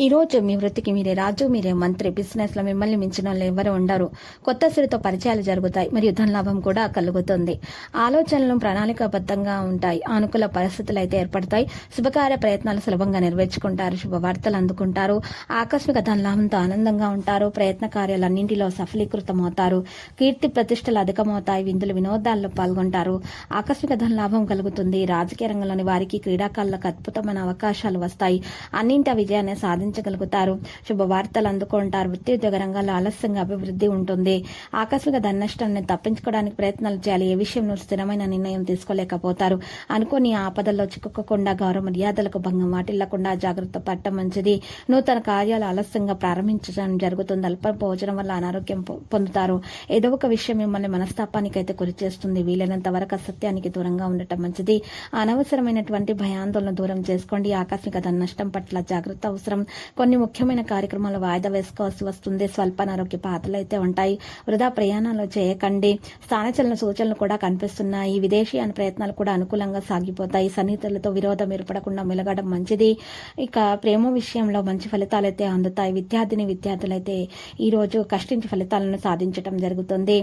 ఈరోజు మీ వృత్తికి మీరే రాజు మీరే మంత్రి. బిజినెస్లో మిమ్మల్ని మించిన వాళ్ళు ఎవరు ఉండరు. కొత్త సిరితో పరిచయాలు జరుగుతాయి. మరియు ధనలాభం కూడా కలుగుతుంది. ఆలోచనలు ప్రణాళికాబద్ధంగా ఉంటాయి. అనుకూల పరిస్థితులు అయితే ఏర్పడతాయి. శుభకార్య ప్రయత్నాలు సులభంగా నెరవేర్చుకుంటారు. శుభవార్తలు అందుకుంటారు. ఆకస్మిక ధనలాభంతో ఆనందంగా ఉంటారు. ప్రయత్న కార్యాలన్నింటిలో సఫలీకృతం అవుతారు కీర్తి ప్రతిష్టలు అధికమవుతాయి. విందులు వినోదాల్లో పాల్గొంటారు. ఆకస్మిక ధనలాభం కలుగుతుంది. రాజకీయ రంగంలోని వారికి క్రీడాకారులకు అద్భుతమైన అవకాశాలు వస్తాయి. అన్నింటి విజయాన్ని సాధించారు సాధించగలుగుతారు శుభవార్తలు అందుకుంటారు. వృత్తి ఉద్యోగ రంగాల్లో ఆలస్యంగా అభివృద్ధి ఉంటుంది. ఆకస్మిక ధన నష్టాన్ని తప్పించుకోవడానికి ప్రయత్నాలు చేయాలి. ఏ విషయంలో స్థిరమైన నిర్ణయం తీసుకోలేకపోతారు. అనుకోని ఆపదల్లో చిక్కుకోకుండా గౌరవ మర్యాదలకు భంగం వాటిల్లకుండా జాగ్రత్త పడటం మంచిది. నూతన కార్యాలు ఆలస్యంగా ప్రారంభించడం జరుగుతుంది. అల్ప భోజనం వల్ల అనారోగ్యం పొందుతారు. ఏదో ఒక విషయం మిమ్మల్ని మనస్తాపానికైతే గురిచేస్తుంది గురి చేస్తుంది వీలైనంత వరకు అసత్యానికి దూరంగా ఉండటం మంచిది. అనవసరమైనటువంటి భయాందోళన దూరం చేసుకోండి. ఆకస్మిక ధన నష్టం పట్ల జాగ్రత్త అవసరం. కొన్ని ముఖ్యమైన కార్యక్రమాలు వాయిదా వేసుకోవాల్సి వస్తుంది. స్వల్ప అనారోగ్య పాత్రలు అయితే ఉంటాయి. వృధా ప్రయాణాలు చేయకండి. స్థానచలన సూచనలు కూడా కనిపిస్తున్నాయి. విదేశీయాన ప్రయత్నాలు కూడా అనుకూలంగా సాగిపోతాయి. సన్నిహితులతో విరోధం ఏర్పడకుండా మెలగడం మంచిది. ఇక ప్రేమ విషయంలో మంచి ఫలితాలు అయితే అందుతాయి. విద్యార్థిని విద్యార్థులైతే ఈ రోజు కష్టించి ఫలితాలను సాధించడం జరుగుతుంది.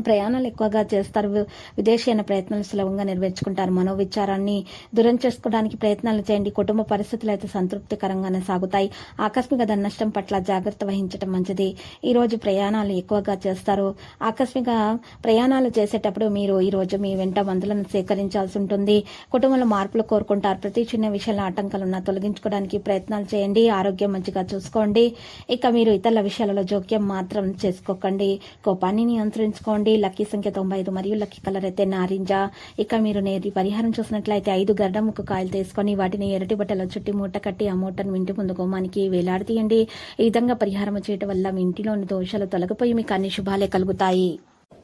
ప్రయాణాలు ఎక్కువగా చేస్తారు. వి- విదేశీయన ప్రయత్నాలు సులభంగా నెరవేర్చుకుంటారు. మనోవిచారాన్ని దూరం చేసుకోవడానికి ప్రయత్నాలు చేయండి. కుటుంబ పరిస్థితులు అయితే సంతృప్తికరంగానే సాగుతాయి. ఆకస్మిక ధన నష్టం పట్ల జాగ్రత్త వహించడం మంచిది. ఈ రోజు ప్రయాణాలు ఎక్కువగా చేస్తారు. ఆకస్మిక ప్రయాణాలు చేసేటప్పుడు మీరు ఈ రోజు మీ వెంట మందులను సేకరించాల్సి ఉంటుంది. కుటుంబంలో మార్పులు కోరుకుంటారు. ప్రతి చిన్న విషయంలో ఆటంకాలు ఉన్నా తొలగించుకోవడానికి ప్రయత్నాలు చేయండి. ఆరోగ్యం మంచిగా చూసుకోండి. ఇక మీరు ఇతరుల విషయాలలో జోక్యం మాత్రం చేసుకోకండి. కోపాన్ని నియంత్రించుకోండి. లక్కీ సంఖ్య తొంభై ఐదు మరియు లక్కీ కలర్ అయితే నారింజ. ఇక మీరు నేటి పరిహారం చూసినట్లయితే ఐదు గడ్డముక్క కాయలు తీసుకొని వాటిని ఎరటి బట్టలో చుట్టి మూట కట్టి ఆ మూటను ఇంటి ముందు గుమ్మానికి వేలాడతీయండి. ఈ విధంగా పరిహారం చేయటం వల్ల మీ ఇంటిలోని దోషాలు తొలగిపోయి మీకు అన్ని శుభాలే కలుగుతాయి.